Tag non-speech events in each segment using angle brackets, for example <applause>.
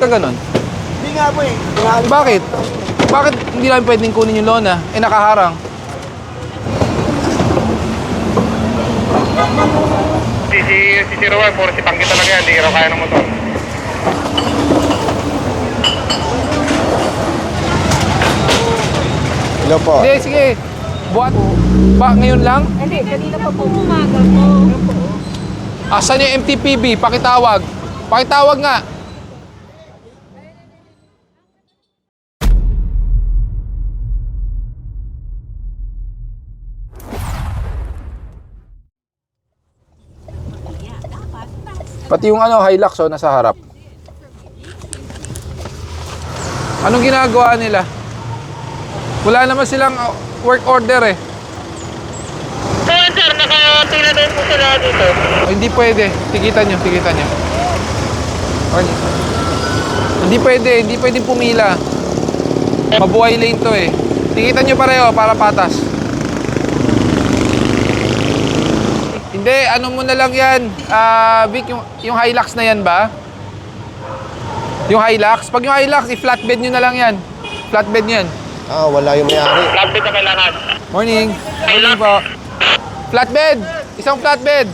ka ganon? Hindi nga po eh. Tingali- Bakit? Bakit hindi namin pwedeng kunin yung lona? Eh, nakaharang. Si, si, si Zero One, puro si Pangki talaga yan, hindi raw kaya ng motor. Hello po. Hindi, sige. Buhat. Ba, ngayon lang? Hindi, kanina pa po umaga po. Asan yung MTPB? Pakitawag. Pakitawag nga. Pati yung ano, Hilux oh, nasa harap. Anong ginagawa nila? Wala naman silang uh, work order eh. So, sir, nakatingnan din po sila dito. Oh, hindi pwede. Tikitan nyo, tikitan nyo. Or, hindi pwede, hindi pwedeng pumila. Mabuhay lane to eh. Tikitan nyo pareho para patas. Hindi, ano mo na lang yan. Ah, Vic, yung, yung Hilux na yan ba? Yung Hilux? Pag yung Hilux, i-flatbed nyo na lang yan. Flatbed nyo yan. Ah, wala yung may-ari. Lapit na kailangan. Morning. Morning po. Flatbed! Isang flatbed!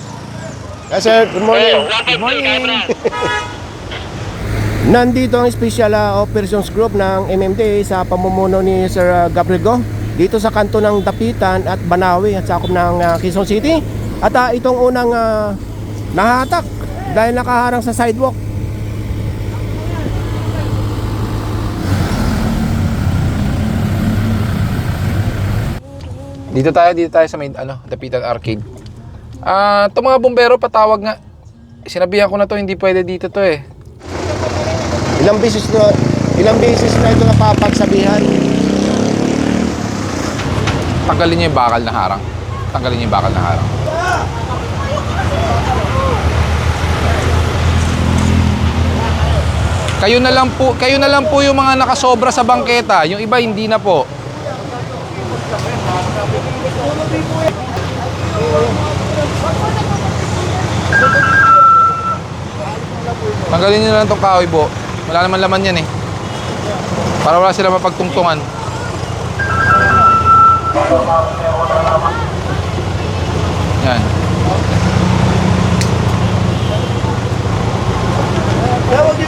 Yes sir, good morning. Good morning. <laughs> Nandito ang Special ah, Operations Group ng MMDA sa pamumuno ni Sir ah, Gabriel Go dito sa kanto ng Dapitan at Banawi at sakop ng ah, Quezon City. At ah, itong unang ah, nahatak dahil nakaharang sa sidewalk. Dito tayo, dito tayo sa may ano, Dapitan Arcade. Ah, to mga bumbero patawag nga. Sinabihan ko na to, hindi pwede dito to eh. Ilang beses na ilang beses na ito napapagsabihan. Tanggalin niyo yung bakal na harang. Tanggalin niyo yung bakal na harang. Kayo na lang po, kayo na lang po yung mga nakasobra sa bangketa. Yung iba hindi na po. Tanggalin niyo na lang tong kahoy po. Wala naman laman yan eh. Para wala sila mapagtungtungan. Yan.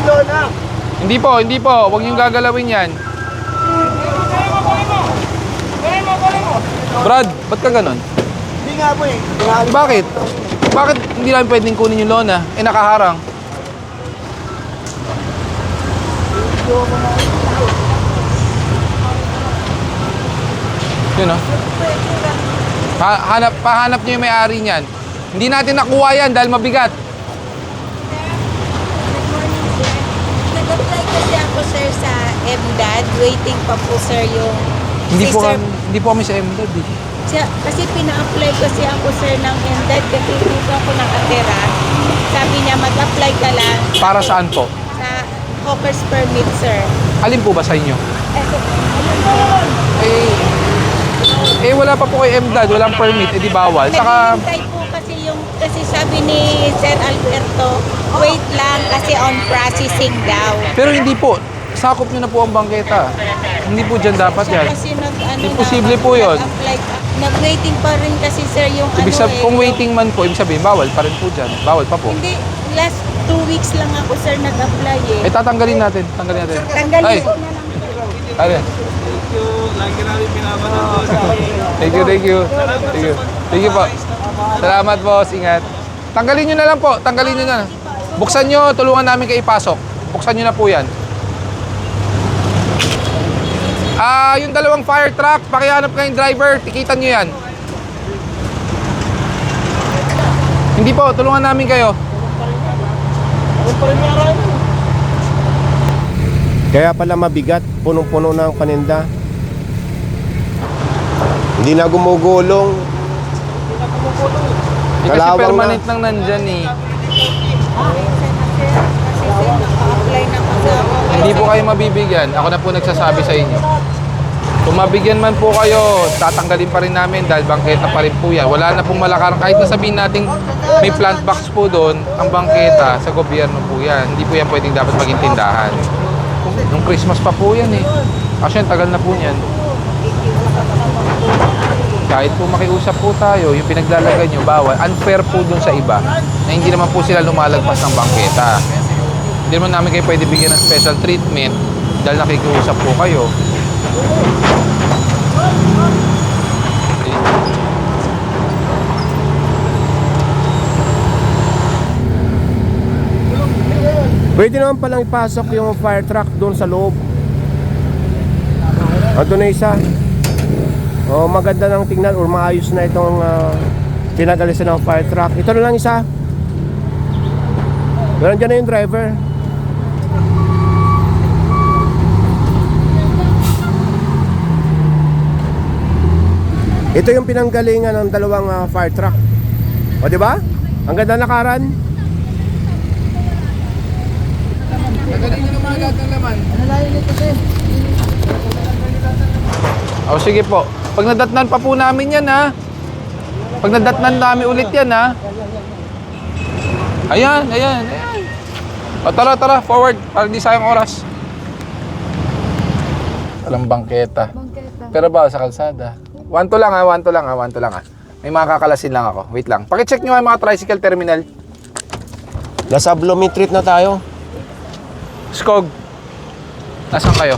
Na. Hindi po, hindi po. Huwag niyong gagalawin yan. Brad, ba't ka ganon? Hindi nga po eh. Bakit? Bakit hindi namin pwedeng kunin yung lona? Eh, nakaharang. Yun oh. Ha hanap, pahanap niyo yung may-ari niyan. Hindi natin nakuha yan dahil mabigat. Nag-apply kasi ako sir sa MDAD. Waiting pa po sir yung... Hindi si po, sir, kami, hindi po kami sa MDAD eh. siya- kasi pina-apply kasi ako sir ng MDAD kasi dito ako nakatira. Sabi niya mag-apply ka lang Para saan po? sa hawker's permit sir. Alin po ba sa inyo? Eh, po. Eh, eh wala pa po kay MDAD, walang permit, eh di bawal. Saka, Naghihintay po kasi yung, kasi sabi ni Sir Alberto, wait lang kasi on processing daw. pero hindi po, sakop nyo na po ang bangketa. Hindi po dyan dapat yan. kasi nag, ano, Imposible na- po yun. Nag-waiting pa rin kasi sir yung Ibig ano sabihin, eh, kung waiting man po, ibig sabihin, bawal pa rin po dyan. Bawal pa po. Hindi, last two weeks lang ako sir nag-apply eh. Eh, tatanggalin natin. Tanggalin natin. Tanggalin Ay, ko na lang. ano? Thank you, thank you. Thank you. Thank you po. Salamat boss, ingat. Tanggalin nyo na lang po, tanggalin nyo na. Buksan nyo, tulungan namin kayo ipasok. Buksan nyo na po yan. Ah, yung dalawang fire truck, pakihanap kayong driver, tikitan nyo yan. Hindi po, tulungan namin kayo. Kaya pala mabigat, punong-puno ng paninda. Hindi na gumugulong. Eh, kasi Kalawang permanent nang nandyan eh. Kasi sir, naka-apply na kasi ako. Hindi po kayo mabibigyan. Ako na po nagsasabi sa inyo. Kung mabigyan man po kayo, tatanggalin pa rin namin dahil bangketa pa rin po yan. Wala na pong malakaran. Kahit nasabihin natin may plant box po doon, ang bangketa sa gobyerno po yan. Hindi po yan pwedeng dapat maging tindahan. Nung Christmas pa po yan eh. Actually, tagal na po niyan. Kahit po makiusap po tayo, yung pinaglalagay nyo, bawal. Unfair po dun sa iba na hindi naman po sila lumalagpas ng bangketa. Hindi naman namin kayo pwede bigyan ng special treatment dahil nakikiusap po kayo. Pwede naman palang ipasok yung fire truck doon sa loob. Ando na isa. Oh, maganda ng tingnan or maayos na itong uh, ng fire truck. Ito na lang isa. Meron dyan na yung driver. Ito yung pinanggalingan ng dalawang ah, fire truck. O, di ba? Ang ganda nakaran. Nagaling nyo naman lahat ng laman. O sige po. Pag nadatnan pa po namin yan ha. Pag nadatnan namin ulit yan ha. Ayan, ayan, ayan. O tara, tara, forward. Para di sayang oras. Walang bangketa. Pero ba sa kalsada? One to lang ha, one to lang ha, one to lang ha. May mga kakalasin lang ako. Wait lang. Pakicheck nyo nga yung mga tricycle terminal. Nasa Blooming na tayo. Skog. Nasaan kayo?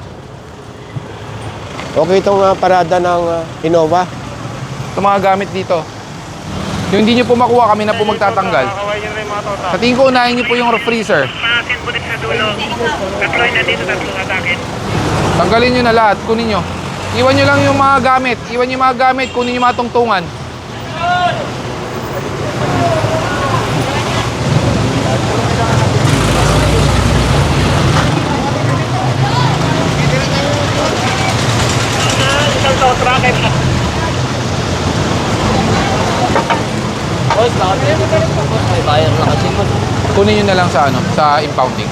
Okay itong ah, parada ng ah, Innova. Itong mga gamit dito. Yung hindi nyo po makuha, kami na po magtatanggal. Sa tingin ko, unahin nyo po yung freezer. Paasin po din sa dulo. Tatlo na dito, tatlo na akin. Tanggalin nyo na lahat, kunin nyo. Iwan nyo lang yung mga gamit. Iwan nyo yung mga gamit, kunin yung mga tungtungan. Kunin nyo na lang sa ano, sa impounding.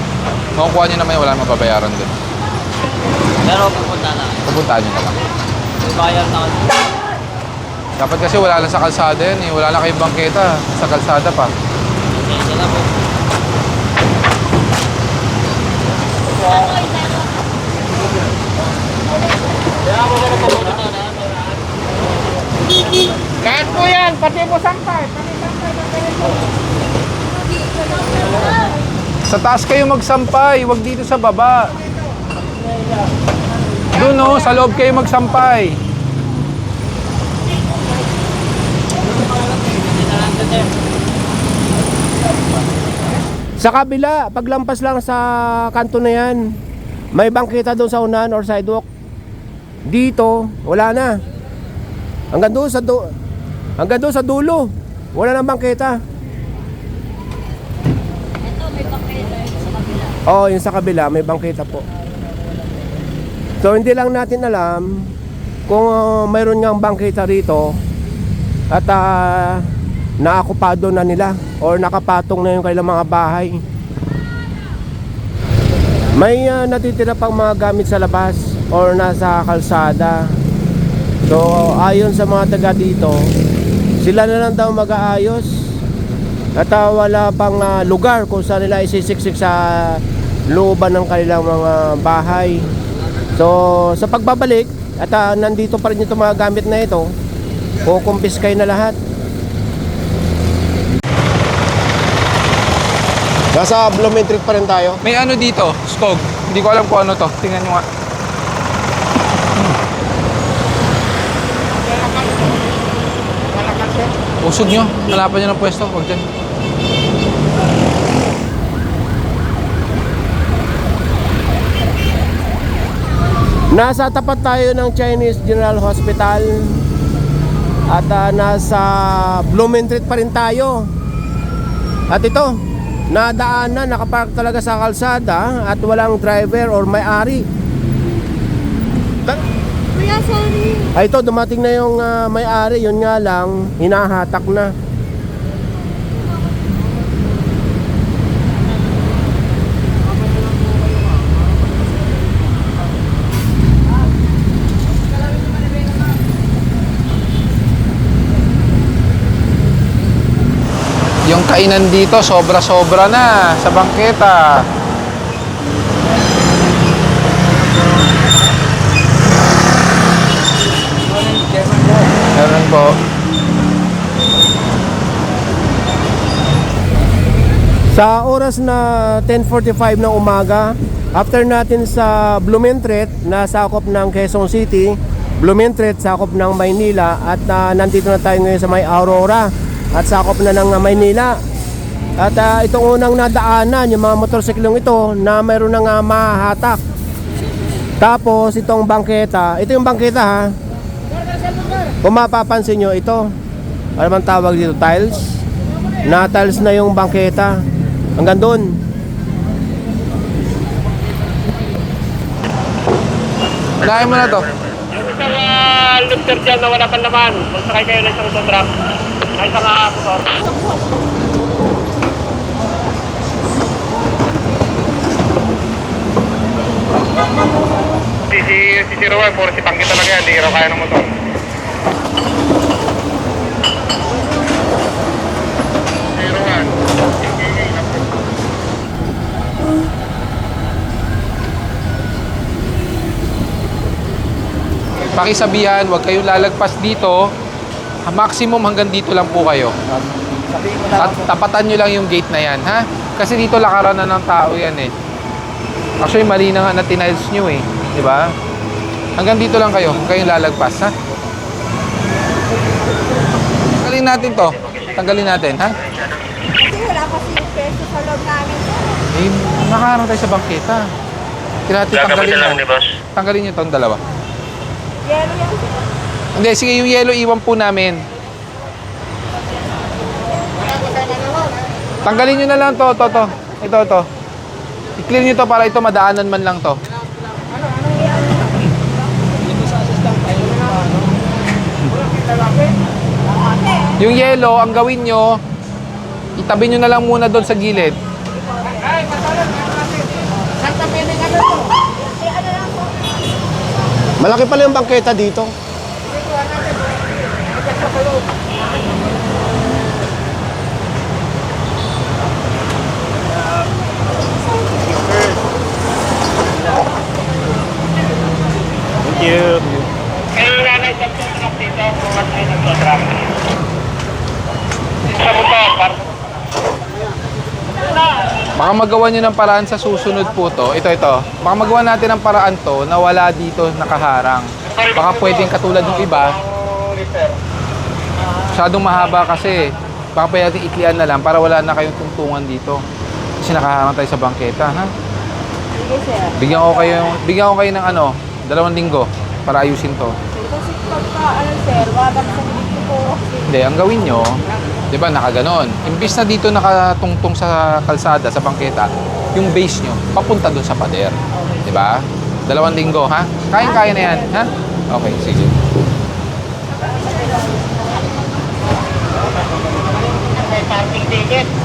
Makukuha nyo naman, wala namang babayaran dun. Pero pupunta na. Pupuntahan nyo na lang. May bayar na kasi. Dapat kasi wala lang sa kalsada yan eh. Wala lang kayong bangketa. Sa kalsada pa. Pasensya na po. Kahit po yan, pati po sampay. Sa taas kayo magsampay, wag dito sa baba. Doon no, sa loob kayo magsampay. Sa kabila, paglampas lang sa kanto na yan, may bangketa doon sa unahan or sidewalk. Dito, wala na. Hanggang doon sa do hanggang doon sa dulo, wala nang bangketa. Oo, oh, yung sa kabila, may bangketa po. So, hindi lang natin alam kung uh, mayroon ngang bangketa rito at ah, naakupado na nila or nakapatong na yung kailang mga bahay. May ah, natitira pang mga gamit sa labas or nasa kalsada. So ayon sa mga taga dito, sila na lang daw mag-aayos at ah, wala pang ah, lugar kung saan nila isisiksik sa looban ng kanilang mga bahay. So sa pagbabalik at ah, nandito pa rin itong mga gamit na ito, kukumpiskay na lahat. Nasa Blooming pa rin tayo. May ano dito, skog. Hindi ko alam kung ano to. Tingnan nyo nga. Usog nyo. Hanapan nyo ng pwesto. Huwag dyan. Nasa tapat tayo ng Chinese General Hospital at ah, nasa Blooming Street pa rin tayo. At ito, nadaanan, nakapark talaga sa kalsada at walang driver or may-ari. Kuya, sorry. Ay ito, dumating na yung ah, may-ari, yun nga lang, hinahatak na. Yung kainan dito, sobra-sobra na sa bangketa. Meron po. Sa oras na 10.45 ng umaga, after natin sa Blumentritt na sakop ng Quezon City, Blumentritt sakop ng Maynila at ah, nandito na tayo ngayon sa may Aurora at sakop na ng Maynila. At ah, itong unang nadaanan, yung mga motorsiklong ito na mayroon ng uh, mahahatak. Tapos itong bangketa, ito yung bangketa ha. Kung mapapansin nyo, ito, ano bang tawag dito, tiles? Na tiles na yung bangketa. Hanggang doon. Unahin mo na to. Isang uh, lifter dyan na wala pang laman. Magsakay kayo ng isang truck. Ay, uh, motor. Si, si, si Zero One, puro si Pangki talaga yan. Hindi raw kaya ng motor. Pakisabihan, huwag kayong lalagpas dito. Maximum hanggang dito lang po kayo. At tapatan nyo lang yung gate na yan, ha? Kasi dito lakaran na ng tao yan eh. Actually, mali na nga na tiniles nyo eh. Di ba? Hanggang dito lang kayo, kayong lalagpas, ha? Tanggalin natin to. Tanggalin natin, ha? Kasi wala kasi yung peso sa loob namin. Eh, nakaharang tayo sa bangketa. Kailangan natin tanggalin boss. Tanggalin nyo tong dalawa. Yelo yan. Hindi, sige, yung yellow iwan po namin. Tanggalin nyo na lang to, to, to. Ito, to. I-clear nyo to para ito madaanan man lang to. Yung yellow, ang gawin nyo, itabi nyo na lang muna doon sa gilid. Malaki pala yung bangketa dito. Kaya nga na isang truck dito, bukas ay nagsotrap. Sa motor, par. Baka magawa nyo ng paraan sa susunod po to. Ito, ito. Baka magawa natin ng paraan to na wala dito nakaharang. Baka pwedeng katulad ng iba, masyadong mahaba kasi baka pwede natin iklian na lang para wala na kayong tungtungan dito. Kasi nakaharang tayo sa bangketa, ha? Bigyan ko kayo, bigyan ko kayo ng ano, dalawang linggo para ayusin to. Kasi pagka ano sir, wabak sa dito po. Hindi, ang gawin nyo, di ba, nakaganon. Imbis na dito nakatungtong sa kalsada, sa bangketa, yung base nyo, papunta dun sa pader. Di ba? Dalawang linggo, ha? Kayang-kaya na yan, ha? Okay, sige. Parking ticket.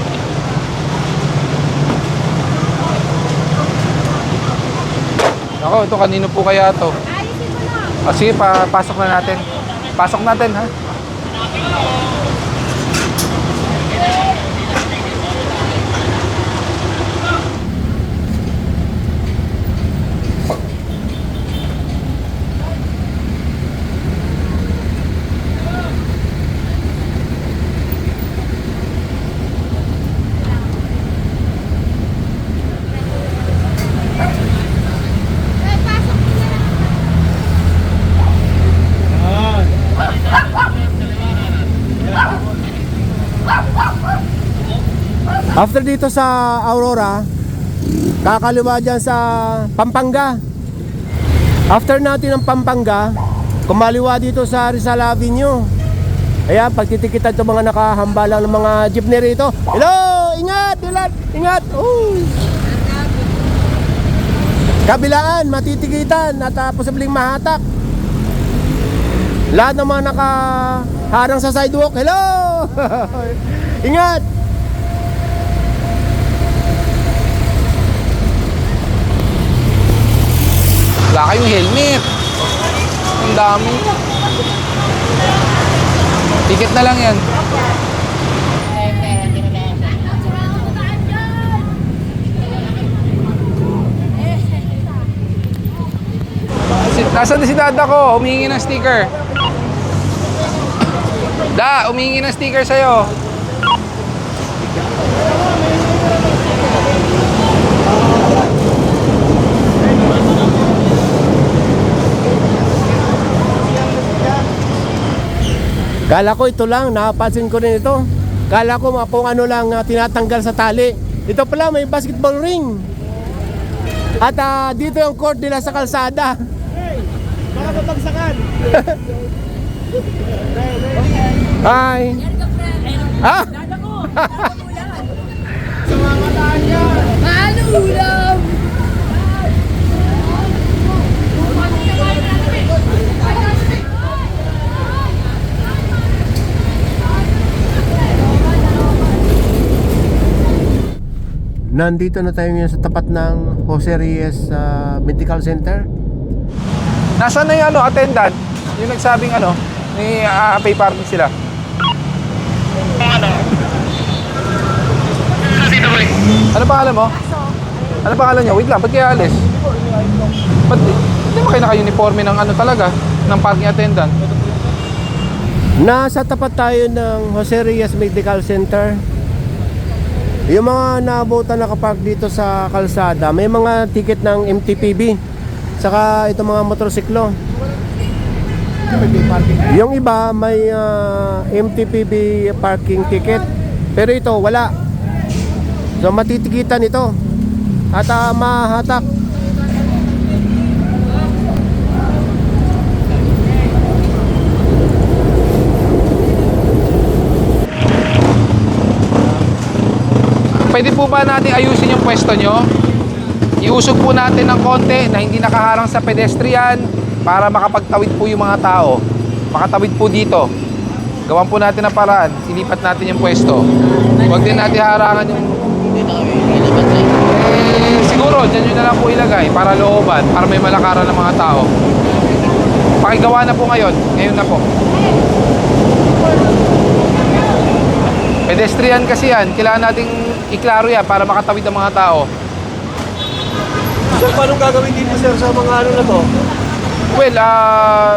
Ako, ito kanino po kaya to? Ah, sige, pa pasok na natin. Pasok natin, ha? After dito sa Aurora, kakaliwa dyan sa Pampanga. After natin ng Pampanga, kumaliwa dito sa Rizal Avenue. Ayan, pagtitikitan itong mga nakahambalang ng mga jeepney rito. Hello! Ingat! Ingat! Ingat! Uy! Kabilaan, matitikitan at uh, posibleng mahatak. Lahat ng mga nakaharang sa sidewalk. Hello! <laughs> Ingat! Wala kayong helmet. Ang dami. Ticket na lang yan. Nasaan na si dada ko? Humingi ng sticker. Da, humingi ng sticker sa'yo. Kala ko ito lang, napansin ko rin ito. Kala ko mga kung ano lang ah, tinatanggal sa tali. Ito pala may basketball ring. At ah, dito yung court nila sa kalsada. Baka mabagsakan. <laughs> Hi. Ah? Paano ulam? Nandito na tayo ngayon sa tapat ng Jose Reyes ah, Medical Center. Nasaan na yung ano, attendant? Yung nagsabing ano, may uh, pay party sila. Ano? Dito boy. Ano pangalan mo? Ano pangalan niya? Wait lang, ba't kaya alis? Ba't di, di ba kayo naka-uniforme ng ano talaga? Ng parking attendant? Nasa tapat tayo ng Jose Reyes Medical Center. Yung mga naabutan nakapark dito sa kalsada, may mga ticket ng MTPB. Saka itong mga motorsiklo. Yung iba may ah, MTPB parking ticket. Pero ito wala. So matitikitan ito. At ah, mahatak. Pwede po ba natin ayusin yung pwesto nyo? Iusog po natin ng konti na hindi nakaharang sa pedestrian para makapagtawid po yung mga tao. Makatawid po dito. Gawan po natin ang paraan. Ilipat natin yung pwesto. Huwag din natin harangan yung... Eh, siguro, dyan nyo na lang po ilagay para looban, para may malakaran ng mga tao. Pakigawa na po ngayon. Ngayon na po. Pedestrian kasi yan. Kailangan nating iklaro yan para makatawid ang mga tao. Sir, paano gagawin dito sir sa mga ano na to? Well, uh,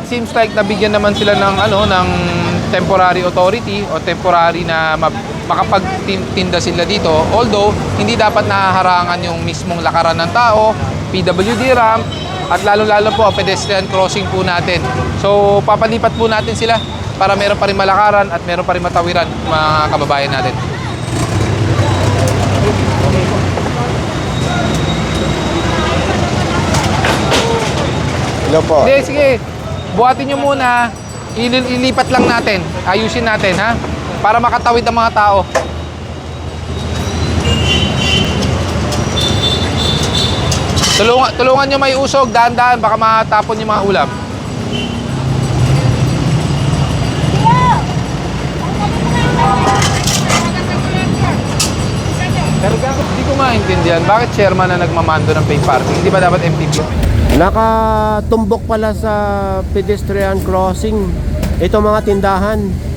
it seems like nabigyan naman sila ng ano ng temporary authority o temporary na ma- makapagtinda sila dito. Although hindi dapat nahaharangan yung mismong lakaran ng tao, PWD ramp at lalo-lalo po ang pedestrian crossing po natin. So papalipat po natin sila para meron pa rin malakaran at meron pa rin matawiran mga kababayan natin. Hello po. Hindi, sige. Buhatin nyo muna. Ilil- ilipat lang natin. Ayusin natin, ha? Para makatawid ang mga tao. Tulungan, tulungan nyo may usog, dahan-dahan, baka matapon yung mga ulam. Pero hindi ko maintindihan, bakit chairman na nagmamando ng pay parking? Hindi ba dapat MPP? Nakatumbok pala sa pedestrian crossing. Ito mga tindahan.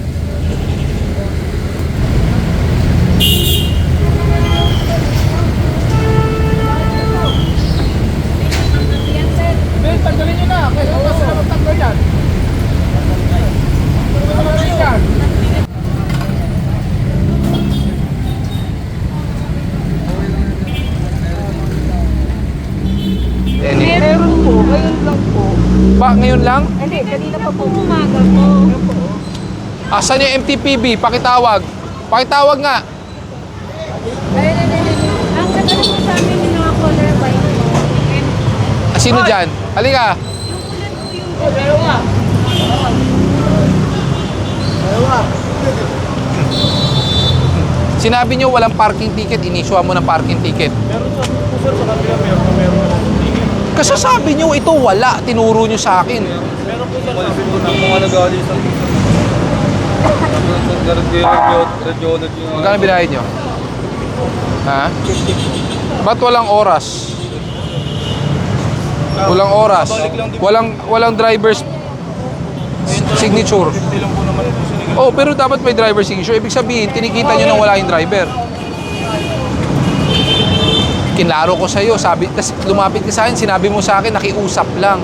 Ngayon lang? Hindi, kanina pa po umaga po. Asan yung MTPB? Pakitawag. Pakitawag nga. Ayun, ayun, ayun. Ang ganda po sa amin yung mga color white po. Ah, Sino dyan? Halika. Sinabi nyo walang parking ticket, iniswa mo ng parking ticket. Kasi sabi nyo ito wala, tinuro nyo sa akin. Mga nag-aalis ang Magkano binayad nyo? Ha? Ba't walang oras? Walang oras. Walang walang driver's signature. Oh, pero dapat may driver signature. Ibig sabihin, tinikita nyo na wala yung driver. Kinlaro ko sa'yo, sabi, tas lumapit ka sa akin, sinabi mo sa akin, nakiusap lang.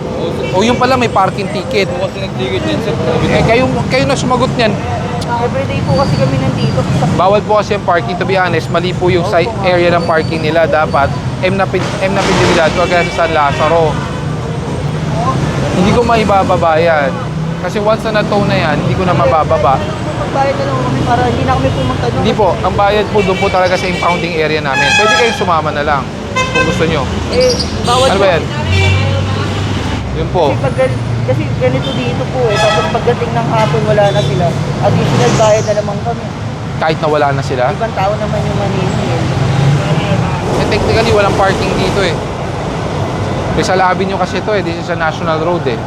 O yung pala, may parking ticket. Kasi nag-ticket yan sir. Eh, kayo, kayo na sumagot niyan. Everyday po kasi kami nandito. Bawal po kasi yung parking, to be honest, mali po yung side area ng parking nila. Dapat, M na, M na Pindibilad, o kaya sa San Lazaro. Hindi ko maibababa yan. Kasi once na na-tow na yan, hindi ko na mabababa. Magbayad na lang kami para hindi na kami pumunta doon. Hindi po, ang bayad po doon po talaga sa impounding area namin. Pwede kayong sumama na lang kung gusto nyo. Eh, bawal Ano po. ba yan? Yun po. Kasi, pag, kasi ganito dito po eh. Tapos pagdating ng hapon wala na sila. Additional bayad na naman kami. Kahit nawala na sila. Ibang tao naman yung maniningil. Eh, technically, walang parking dito eh. Rizal Avenue kasi ito eh. This is a national road eh.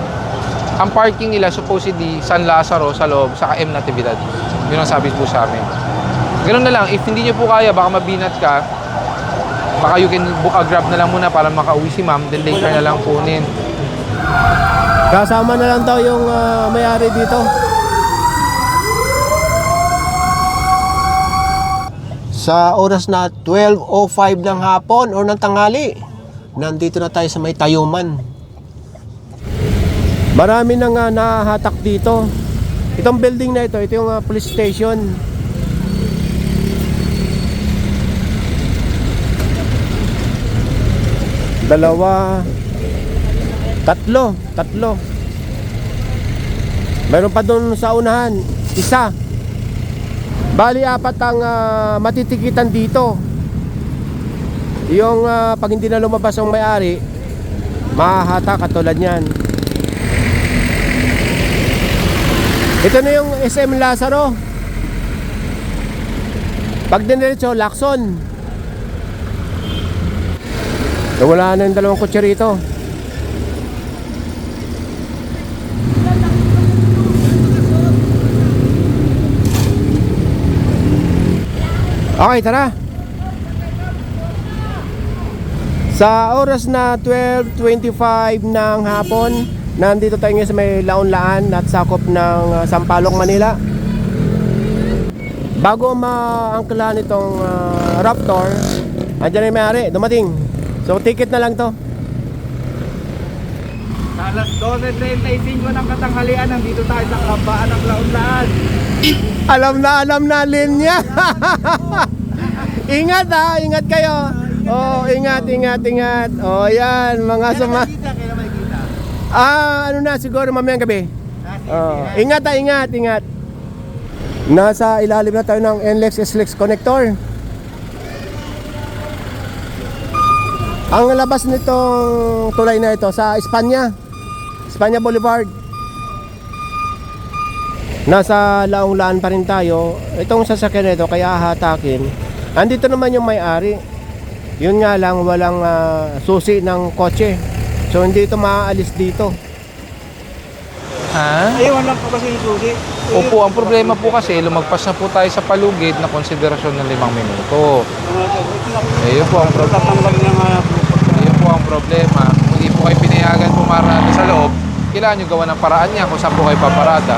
Ang parking nila supposedly San Lazaro sa loob, saka M Natividad. Yun ang sabi po sa amin. Ganun na lang, if hindi nyo po kaya, baka mabinat ka, baka you can book a grab na lang muna para makauwi si ma'am, then later na lang kunin. Kasama na lang daw yung ah, may-ari dito. Sa oras na 12.05 ng hapon o ng tanghali, nandito na tayo sa may Tayuman. Marami nang uh, nahahatak dito. Itong building na ito, ito yung ah, police station. Dalawa, Tatlo, tatlo. Meron pa doon sa unahan, isa. Bali apat ang ah, matitikitan dito. Yung ah, pag hindi na lumabas ang may-ari, mahahata katulad niyan. Ito na yung SM Lazaro. Pag diniretso, Lacson. Wala na yung dalawang kotse rito. Okay, tara. Sa oras na 12.25 ng hapon, nandito tayo ngayon sa may laon-laan at sakop ng uh, Sampaloc, Manila. Bago maangkalahan itong uh, Raptor, andyan na yung may-ari, dumating. So, ticket na lang to. Alas 12.35 ng katanghalian, nandito tayo sa kabaan ng laon-laan. Alam na, alam na linya. <laughs> ingat ha, ingat kayo. Oh, ingat, ingat, ingat. Oh, yan, mga suma. Ah, ano na, siguro mamayang gabi. Oh, ingat ha, ingat, ingat. Nasa ilalim na tayo ng NLEX SLEX connector. Ang labas nitong tulay na ito sa Espanya. Espanya Boulevard. Nasa laong-laan pa rin tayo. Itong sasakyan na ito, kaya hatakin. Andito naman yung may-ari. Yun nga lang, walang ah, susi ng kotse. So hindi ito maaalis dito. Ha? Ayun lang po kasi yung susi. Opo, ang problema po kasi, lumagpas na po tayo sa palugid na konsiderasyon ng limang minuto. Eh, yun po ang problema. Tatanggal niya nga po. Yun po ang problema. Kung hindi po kayo pinayagan pumarada sa loob, kailangan nyo gawa ng paraan niya kung saan po kayo paparada.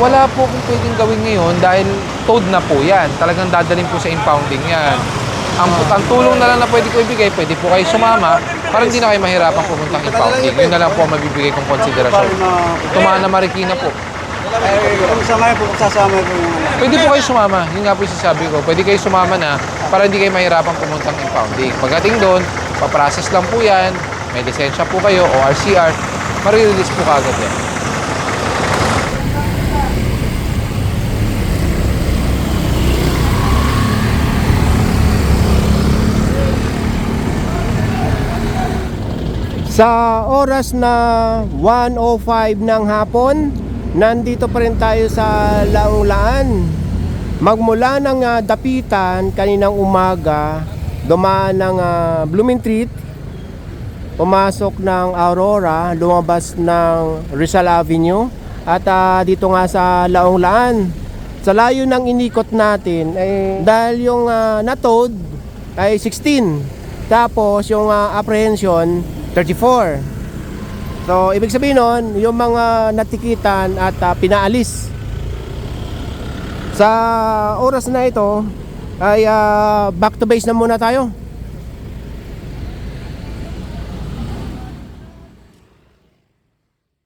Wala po kung pwedeng gawin ngayon dahil towed na po yan. Talagang dadalhin po sa impounding yan. Ang, ang tulong na lang na pwede ko ibigay, pwede po kayo sumama para hindi na kayo mahirapan pumuntang impounding. Yun na lang po ang mabibigay kong konsiderasyon. Tumaan na Marikina po. Ay, kung sa po, kung sasama po yung. Pwede po kayo sumama. Yun nga po yung sasabi ko. Pwede kayo sumama na para hindi kayo mahirapan pumuntang impounding. Pagdating doon, paprocess lang po yan. May lisensya po kayo o RCR. Marirelease po kagad yan. Sa oras na 1.05 ng hapon, nandito pa rin tayo sa Laong-Laan. Magmula ng ah, Dapitan kaninang umaga, dumaan ng ah, Blooming Treat, pumasok ng Aurora, lumabas ng Rizal Avenue, at ah, dito nga sa Laong-Laan. Sa layo ng inikot natin, eh, dahil yung uh, natod ay 16, tapos yung ah, apprehension 34. So, ibig sabihin nun, yung mga natikitan at ah, pinaalis Sa oras na ito ay ah, back to base na muna tayo.